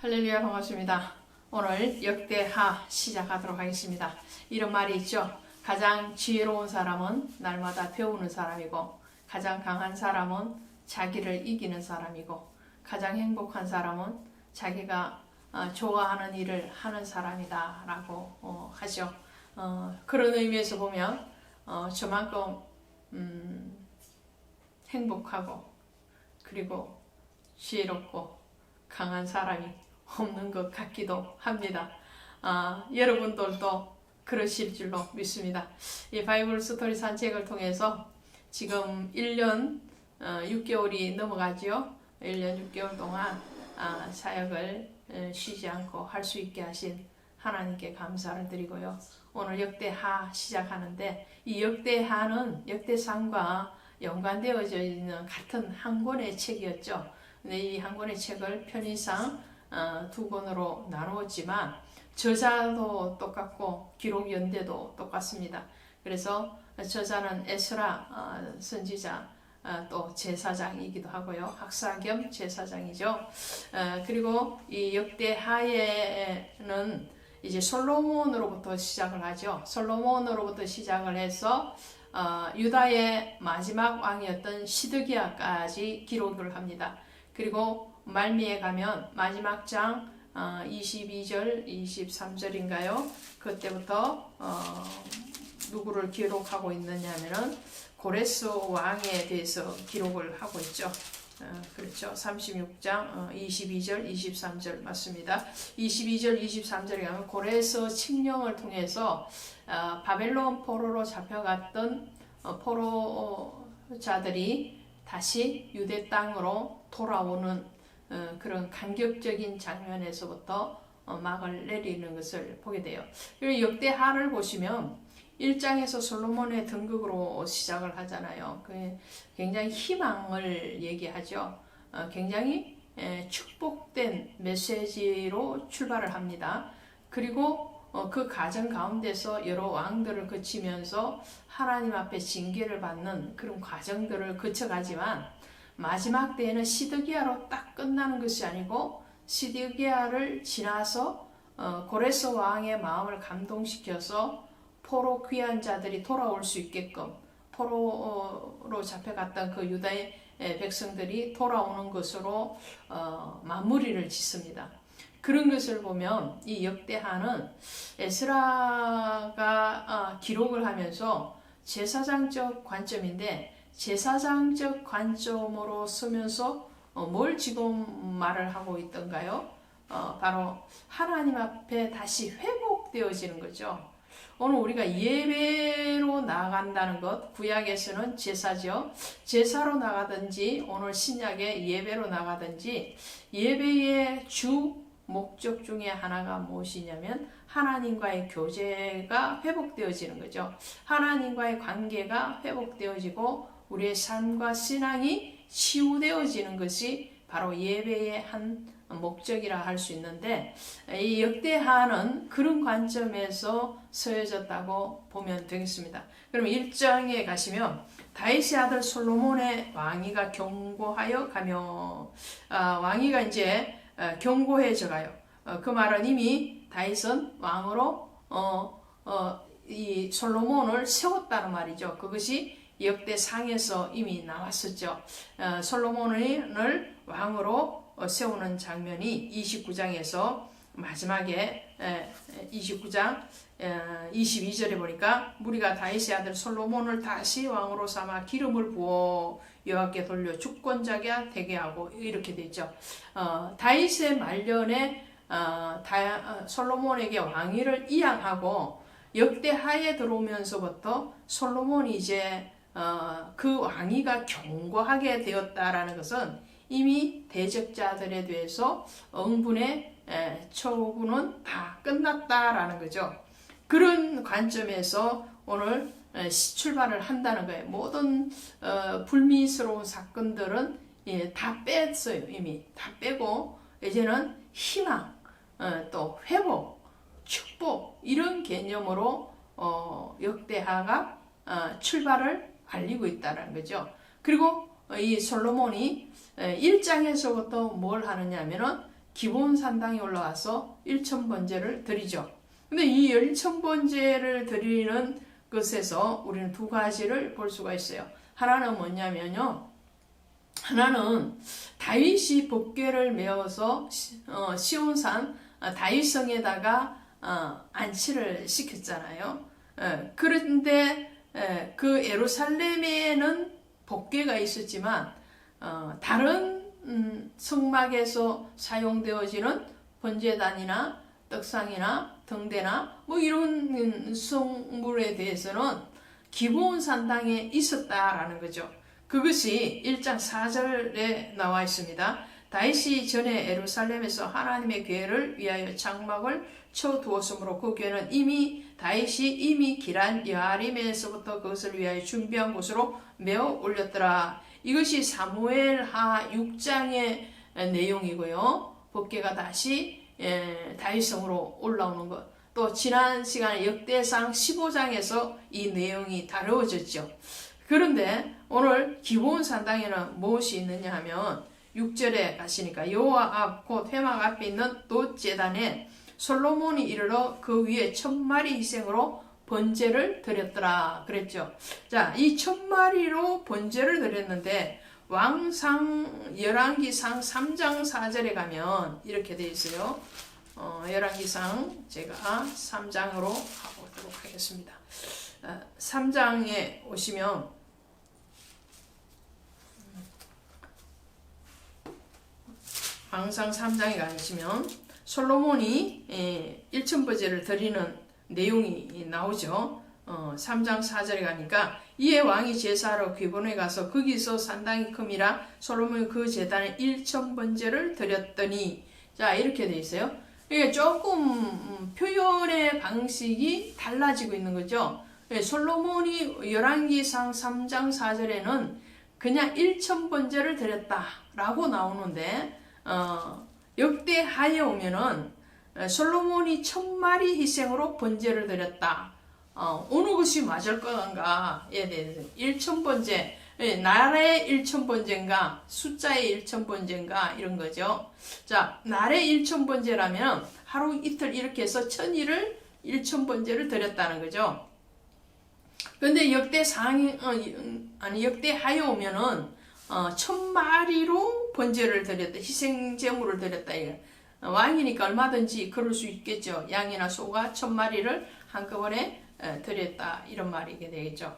할렐루야 반갑습니다. 오늘 역대하 시작하도록 하겠습니다. 이런 말이 있죠. 가장 지혜로운 사람은 날마다 배우는 사람이고 가장 강한 사람은 자기를 이기는 사람이고 가장 행복한 사람은 자기가 어, 좋아하는 일을 하는 사람이다 라고 어, 하죠. 어, 그런 의미에서 보면 어, 저만큼 음, 행복하고 그리고 지혜롭고 강한 사람이 없는 것 같기도 합니다. 아, 여러분들도 그러실 줄로 믿습니다. 이 바이블 스토리 산책을 통해서 지금 1년 어, 6개월이 넘어가지요. 1년 6개월 동안 아, 사역을 에, 쉬지 않고 할 수 있게 하신 하나님께 감사를 드리고요. 오늘 역대하 시작하는데 이 역대하는 역대상과 연관되어져 있는 같은 한 권의 책이었죠. 근데 이 한 권의 책을 편의상 어, 두 권으로 나누었지만 저자도 똑같고 기록 연대도 똑같습니다. 그래서 저자는 에스라 어, 선지자 어, 또 제사장이기도 하고요. 학사 겸 제사장이죠. 어, 그리고 이 역대 하에는 이제 솔로몬으로부터 시작을 하죠. 솔로몬으로부터 시작을 해서 어, 유다의 마지막 왕이었던 시드기야까지 기록을 합니다. 그리고 말미에 가면 마지막 장 어, 22절, 23절인가요? 그때부터 어, 누구를 기록하고 있느냐면은 고레스 왕에 대해서 기록을 하고 있죠. 어, 그렇죠. 36장 어, 22절, 23절 맞습니다. 22절, 23절에 가면 고레스 칙령을 통해서 어, 바벨론 포로로 잡혀갔던 어, 포로자들이 다시 유대 땅으로 돌아오는 어, 그런 간격적인 장면에서부터 어, 막을 내리는 것을 보게 돼요. 그리고 역대 하를 보시면 1장에서 솔로몬의 등극으로 시작을 하잖아요. 그 굉장히 희망을 얘기하죠. 어, 굉장히 에, 축복된 메시지로 출발을 합니다. 그리고 어, 그 과정 가운데서 여러 왕들을 거치면서 하나님 앞에 징계를 받는 그런 과정들을 거쳐가지만 마지막 때에는 시드기야로 딱 끝나는 것이 아니고 시드기야를 지나서 어, 고레스 왕의 마음을 감동시켜서 포로 귀한 자들이 돌아올 수 있게끔 포로로 잡혀갔던 그 유다의 백성들이 돌아오는 것으로 어, 마무리를 짓습니다. 그런 것을 보면 이 역대하는 에스라가 어, 기록을 하면서 제사장적 관점인데 제사장적 관점으로 쓰면서 어, 뭘 지금 말을 하고 있던가요? 어, 바로 하나님 앞에 다시 회복되어지는 거죠. 오늘 우리가 예배로 나간다는 것, 구약에서는 제사죠. 제사로 나가든지 오늘 신약의 예배로 나가든지 예배의 주 목적 중에 하나가 무엇이냐면 하나님과의 교제가 회복되어지는 거죠. 하나님과의 관계가 회복되어지고 우리의 삶과 신앙이 치유되어지는 것이 바로 예배의 한 목적이라 할 수 있는데 이 역대하는 그런 관점에서 서여졌다고 보면 되겠습니다. 그럼 1장에 가시면 다윗의 아들 솔로몬의 왕위가 경고하여 가며 아, 왕위가 이제 어, 경고해져 가요. 어, 그 말은 이미 다윗은 왕으로 어, 어, 이 솔로몬을 세웠다는 말이죠. 그것이 역대상에서 이미 나왔었죠. 어, 솔로몬을 왕으로 어, 세우는 장면이 29장에서 마지막에 29장 22절에 보니까 무리가 다윗의 아들 솔로몬을 다시 왕으로 삼아 기름을 부어 여호와께 돌려 주권자가 되게 하고 이렇게 되죠. 어, 다윗의 말년에 솔로몬에게 왕위를 이양하고 역대하에 들어오면서부터 솔로몬이 이제 어, 그 왕위가 경고하게 되었다라는 것은 이미 대적자들에 대해서 응분의 처분은 다 끝났다라는 거죠. 그런 관점에서 오늘 출발을 한다는 거예요. 모든 어, 불미스러운 사건들은 예, 다 뺐어요. 이미 다 빼고 이제는 희망, 어, 또 회복, 축복 이런 개념으로 어, 역대하가 출발을 알리고 있다는 거죠. 그리고 이 솔로몬이 1장에서부터 뭘 하느냐 하면은 기본 산당에 올라가서 일천번제를 드리죠. 근데 이 일천번제를 드리는 것에서 우리는 두 가지를 볼 수가 있어요. 하나는 뭐냐면요. 하나는 다윗이 법궤를 메어서 시- 어, 시온산 어, 다윗성에다가 어, 안치를 시켰잖아요. 예, 그런데 예, 그 예루살렘에는 법궤가 있었지만 어, 다른 음, 성막에서 사용되어지는 번제단이나 떡상이나 등대나 뭐 이런 음, 성물에 대해서는 기본 산당에 있었다라는 거죠. 그것이 1장 4절에 나와 있습니다. 다윗이 전에 예루살렘에서 하나님의 괴를 위하여 장막을 쳐 두었으므로 그 괴는 이미 다윗이 이미 기란 여아림에서부터 그것을 위하여 준비한 곳으로 메어 올렸더라. 이것이 사무엘하 6장의 내용이고요. 법궤가 다시 예, 다윗성으로 올라오는 것. 또 지난 시간에 역대상 15장에서 이 내용이 다루어졌죠. 그런데 오늘 기본 산당에는 무엇이 있느냐 하면 6절에 가시니까 여호와 앞곧 회막 앞에 있는 또 제단에 솔로몬이 이르러 그 위에 천 마리 희생으로 번제를 드렸더라 그랬죠. 자, 이 천 마리로 번제를 드렸는데 왕상 열왕기상 3장 4절에 가면 이렇게 돼 있어요. 어, 열왕기상 제가 3장으로 가보도록 하겠습니다. 어, 3장에 오시면 왕상 3장에 가시면 솔로몬이 예, 일천번제를 드리는 내용이 나오죠. 어, 3장 4절에 가니까 이에 왕이 제사하러 귀본에 가서 거기서 산당이 큼이라 솔로몬이 그 제단에 일천번제를 드렸더니 자 이렇게 돼 있어요. 이게 조금 음, 표현의 방식이 달라지고 있는 거죠. 예, 솔로몬이 열왕기상 3장 4절에는 그냥 일천번제를 드렸다라고 나오는데 어, 역대 하에 오면은 어, 솔로몬이 천 마리 희생으로 번제를 드렸다. 어, 어느 것이 맞을 건가에 대해서 일천번제, 예, 날의 일천번제인가, 숫자의 일천번제인가 이런 거죠. 자, 날의 일천번제라면 하루 이틀 이렇게 해서 천일을 일천번제를 드렸다는 거죠. 근데 역대 음, 아니 역대 하에 오면은 어, 천 마리로 번제를 드렸다 희생 제물을 드렸다 이거 어, 왕이니까 얼마든지 그럴 수 있겠죠. 양이나 소가 천 마리를 한꺼번에 에, 드렸다 이런 말이게 되겠죠.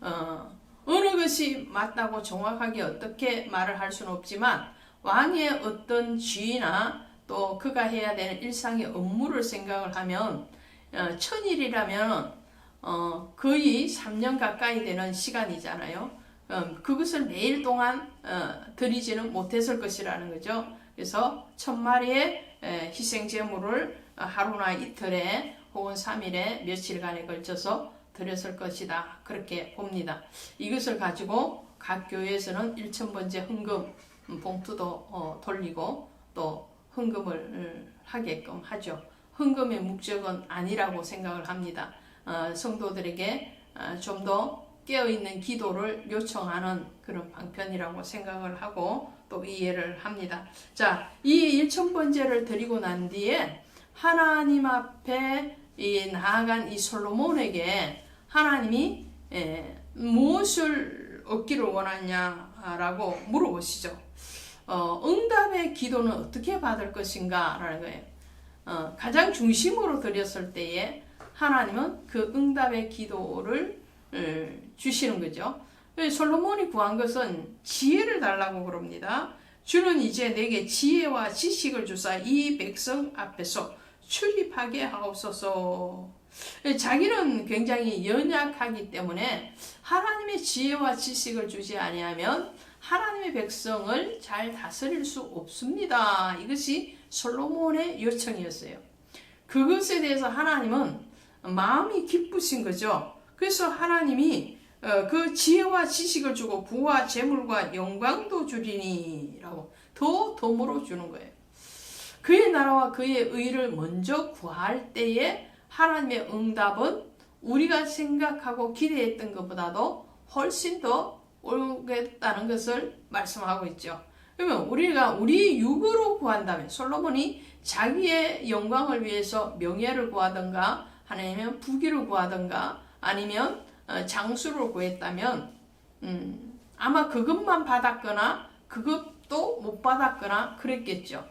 어, 어느 것이 맞다고 정확하게 어떻게 말을 할 수는 없지만 왕의 어떤 지위나 또 그가 해야 되는 일상의 업무를 생각을 하면 어, 천일이라면 어, 거의 3년 가까이 되는 시간이잖아요. 음, 그것을 매일 동안 어, 드리지는 못했을 것이라는 거죠. 그래서 천 마리의 에, 희생 제물을 하루나 이틀에 혹은 3일에 며칠간에 걸쳐서 드렸을 것이다. 그렇게 봅니다. 이것을 가지고 각 교회에서는 일천번째 헌금 음, 봉투도 어, 돌리고 또 헌금을 음, 하게끔 하죠. 헌금의 목적은 아니라고 생각을 합니다. 어, 성도들에게 어, 좀더 깨어있는 기도를 요청하는 그런 방편이라고 생각을 하고 또 이해를 합니다. 자, 이 일천번제를 드리고 난 뒤에 하나님 앞에 이 나아간 이 솔로몬에게 하나님이 에, 무엇을 얻기를 원하냐라고 물어보시죠. 어, 응답의 기도는 어떻게 받을 것인가 라는 거예요. 어, 가장 중심으로 드렸을 때에 하나님은 그 응답의 기도를 에, 주시는 거죠. 솔로몬이 구한 것은 지혜를 달라고 그럽니다. 주는 이제 내게 지혜와 지식을 주사 이 백성 앞에서 출입하게 하옵소서. 자기는 굉장히 연약하기 때문에 하나님의 지혜와 지식을 주지 아니하면 하나님의 백성을 잘 다스릴 수 없습니다. 이것이 솔로몬의 요청이었어요. 그것에 대해서 하나님은 마음이 기쁘신 거죠. 그래서 하나님이 어, 그 지혜와 지식을 주고 부와 재물과 영광도 주리니라고 더 덤으로 주는 거예요. 그의 나라와 그의 의를 먼저 구할 때에 하나님의 응답은 우리가 생각하고 기대했던 것보다도 훨씬 더 오겠다는 것을 말씀하고 있죠. 그러면 우리가 우리 육으로 구한다면 솔로몬이 자기의 영광을 위해서 명예를 구하던가 아니면 부귀를 구하던가 아니면 어, 장수를 구했다면 음, 아마 그것만 받았거나 그것도 못 받았거나 그랬겠죠.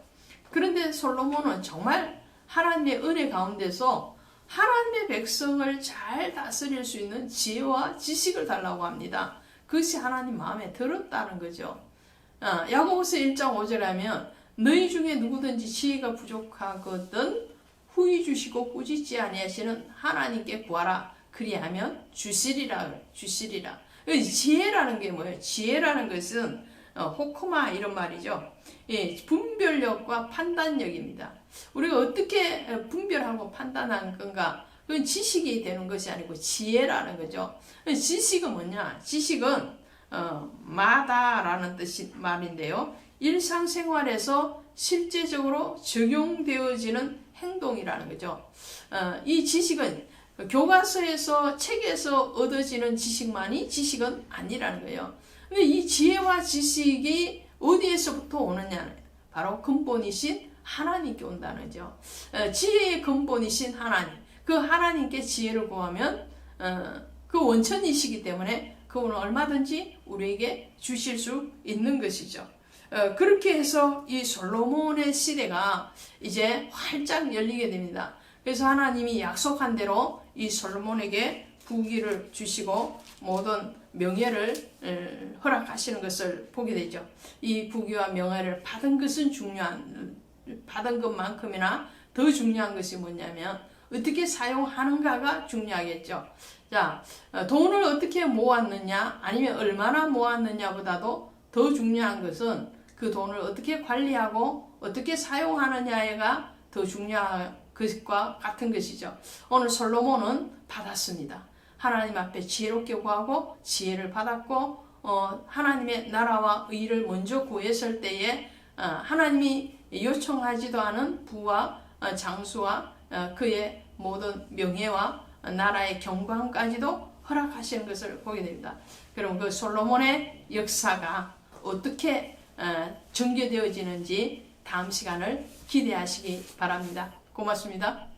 그런데 솔로몬은 정말 하나님의 은혜 가운데서 하나님의 백성을 잘 다스릴 수 있는 지혜와 지식을 달라고 합니다. 그것이 하나님 마음에 들었다는 거죠. 어, 야고보서 1장 5절에 하면 너희 중에 누구든지 지혜가 부족하거든 후히 주시고 꾸짖지 아니하시는 하나님께 구하라 그리하면 주시리라 주시리라 이 지혜라는 게 뭐예요? 지혜라는 것은 어, 호크마 이런 말이죠. 예, 분별력과 판단력입니다. 우리가 어떻게 분별하고 판단하는 건가? 그건 지식이 되는 것이 아니고 지혜라는 거죠. 지식은 뭐냐? 지식은 어, 마다라는 뜻이 말인데요. 일상생활에서 실제적으로 적용되어지는 행동이라는 거죠. 어, 이 지식은 교과서에서 책에서 얻어지는 지식만이 지식은 아니라는 거예요. 근데 이 지혜와 지식이 어디에서부터 오느냐? 바로 근본이신 하나님께 온다는 거죠. 어, 지혜의 근본이신 하나님. 그 하나님께 지혜를 구하면 어, 그 원천이시기 때문에 그분은 얼마든지 우리에게 주실 수 있는 것이죠. 어, 그렇게 해서 이 솔로몬의 시대가 이제 활짝 열리게 됩니다. 그래서 하나님이 약속한 대로 이 솔로몬에게 부귀를 주시고 모든 명예를 어, 허락하시는 것을 보게 되죠. 이 부귀와 명예를 받은 것은 중요한 받은 것만큼이나 더 중요한 것이 뭐냐면 어떻게 사용하는가가 중요하겠죠. 자, 어, 돈을 어떻게 모았느냐, 아니면 얼마나 모았느냐보다도 더 중요한 것은 그 돈을 어떻게 관리하고 어떻게 사용하느냐가 더 중요한 것과 같은 것이죠. 오늘 솔로몬은 받았습니다. 하나님 앞에 지혜롭게 구하고 지혜를 받았고 어, 하나님의 나라와 의를 먼저 구했을 때에 어, 하나님이 요청하지도 않은 부와 어, 장수와 어, 그의 모든 명예와 나라의 경광까지도 허락하시는 것을 보게 됩니다. 그럼 그 솔로몬의 역사가 어떻게 전개되어지는지 다음 시간을 기대하시기 바랍니다. 고맙습니다.